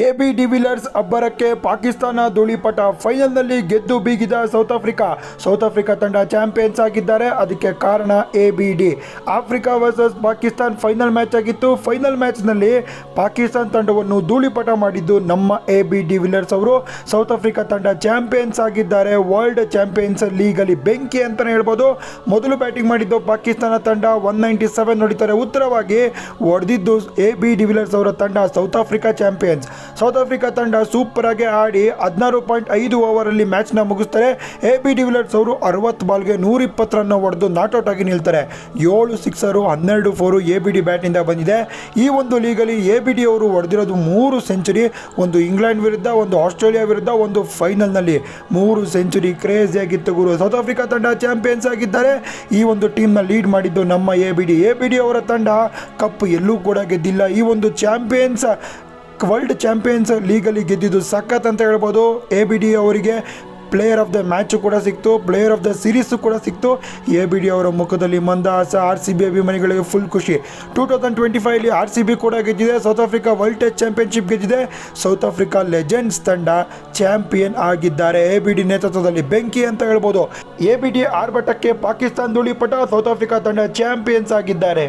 A B de Villiers ಅಬ್ಬರಕ್ಕೆ ಪಾಕಿಸ್ತಾನ ಧೂಳಿಪಟ ಫೈನಲ್ನಲ್ಲಿ ಗೆದ್ದು ಬೀಗಿದ ಸೌತ್ ಆಫ್ರಿಕಾ. ಸೌತ್ ಆಫ್ರಿಕಾ ತಂಡ ಚಾಂಪಿಯನ್ಸ್ ಆಗಿದ್ದಾರೆ. ಅದಕ್ಕೆ ಕಾರಣ A B D. Africa versus Pakistan final match ಆಗಿತ್ತು. ಫೈನಲ್ ಮ್ಯಾಚ್ನಲ್ಲಿ ಪಾಕಿಸ್ತಾನ್ ತಂಡವನ್ನು ಧೂಳಿಪಟ ಮಾಡಿದ್ದು ನಮ್ಮ ಎ ಬಿ ಡಿವಿಲರ್ಸ್ ಅವರು. ಸೌತ್ ಆಫ್ರಿಕಾ ತಂಡ ಚಾಂಪಿಯನ್ಸ್ ಆಗಿದ್ದಾರೆ. ವರ್ಲ್ಡ್ ಚಾಂಪಿಯನ್ಸ್ ಲೀಗಲ್ಲಿ ಬೆಂಕಿ ಅಂತಲೇ ಹೇಳ್ಬೋದು. ಮೊದಲು ಬ್ಯಾಟಿಂಗ್ ಮಾಡಿದ್ದು ಪಾಕಿಸ್ತಾನ ತಂಡ ಒನ್ ನೈಂಟಿ ಸೆವೆನ್ ನೋಡಿದ್ದಾರೆ ಉತ್ತರವಾಗಿ ಹೊಡೆದಿದ್ದು ಎ ಬಿ ಡಿವಿಲರ್ಸ್ ಅವರ ತಂಡ South Africa champions. South Africa ತಂಡ ಸೂಪರ್ ಆಗಿ ಆಡಿ ಹದಿನಾರು ಪಾಯಿಂಟ್ ಐದು ಓವರಲ್ಲಿ ಮ್ಯಾಚ್ನ ಮುಗಿಸ್ತಾರೆ. ಎ ಬಿ ಡಿವಿಲರ್ಸ್ ಅವರು ಅರವತ್ತು ಬಾಲ್ಗೆ ನೂರಿಪ್ಪತ್ತು ರನ್ ಹೊಡೆದು ನಾಟ್ಔಟ್ ಆಗಿ ನಿಲ್ತಾರೆ. ಏಳು ಸಿಕ್ಸರು ಹನ್ನೆರಡು ಫೋರು ಎ ಬಿ ಡಿ ಬ್ಯಾಟಿಂದ ಬಂದಿದೆ. ಈ ಒಂದು ಲೀಗಲ್ಲಿ ಎ ಬಿ ಡಿ ಅವರು ಹೊಡೆದಿರೋದು ಮೂರು ಸೆಂಚುರಿ ಒಂದು ಇಂಗ್ಲೆಂಡ್ ವಿರುದ್ಧ, ಒಂದು ಆಸ್ಟ್ರೇಲಿಯಾ ವಿರುದ್ಧ, ಒಂದು ಫೈನಲ್ನಲ್ಲಿ ಮೂರು ಸೆಂಚುರಿ ಕ್ರೇಜ್ ಆಗಿತ್ತು ಗುರು. ಸೌತ್ ಆಫ್ರಿಕಾ ತಂಡ ಚಾಂಪಿಯನ್ಸ್ ಆಗಿದ್ದಾರೆ. ಈ ಒಂದು ಟೀಮ್ನ ಲೀಡ್ ಮಾಡಿದ್ದು ನಮ್ಮ A B D A B D ಅವರ ತಂಡ ಕಪ್ ಎಲ್ಲೂ ಕೂಡ ಗೆದ್ದಿಲ್ಲ. ಈ ಒಂದು ಚಾಂಪಿಯನ್ಸ್ ವರ್ಲ್ಡ್ ಚಾಂಪಿಯನ್ಸ್ ಲೀಗಲ್ಲಿ ಗೆದ್ದಿದ್ದು ಸಖತ್ ಅಂತ ಹೇಳ್ಬೋದು. ಎ ಬಿ ಡಿ ಅವರಿಗೆ ಪ್ಲೇಯರ್ ಆಫ್ ದ ಮ್ಯಾಚು ಕೂಡ ಸಿಕ್ತು ಪ್ಲೇಯರ್ ಆಫ್ ದ ಸೀರೀಸು ಕೂಡ ಸಿಕ್ತು. ಎ ಬಿ ಡಿ ಅವರ ಮುಖದಲ್ಲಿ ಮಂದಹಾಸ ಆರ್ ಸಿ ಬಿ ಅಭಿಮಾನಿಗಳಿಗೆ ಫುಲ್ ಖುಷಿ. ಟೂ ತೌಸಂಡ್ ಟ್ವೆಂಟಿ ಫೈವ್ಲಿ ಆರ್ ಸಿ ಬಿ ಕೂಡ ಗೆದ್ದಿದೆ South Africa World Test Championship ಗೆದ್ದಿದೆ. ಸೌತ್ ಆಫ್ರಿಕಾ ಲೆಜೆಂಡ್ಸ್ ತಂಡ ಚಾಂಪಿಯನ್ ಆಗಿದ್ದಾರೆ. ಎ ಬಿ ಡಿ ನೇತೃತ್ವದಲ್ಲಿ ಬೆಂಕಿ ಅಂತ ಹೇಳ್ಬೋದು. ಎ ಬಿ ಡಿ ಆರ್ಭಟಕ್ಕೆ ಪಾಕಿಸ್ತಾನ ಧೂಳಿಪಟ ಸೌತ್ ಆಫ್ರಿಕಾ ತಂಡ ಚಾಂಪಿಯನ್ಸ್ ಆಗಿದ್ದಾರೆ.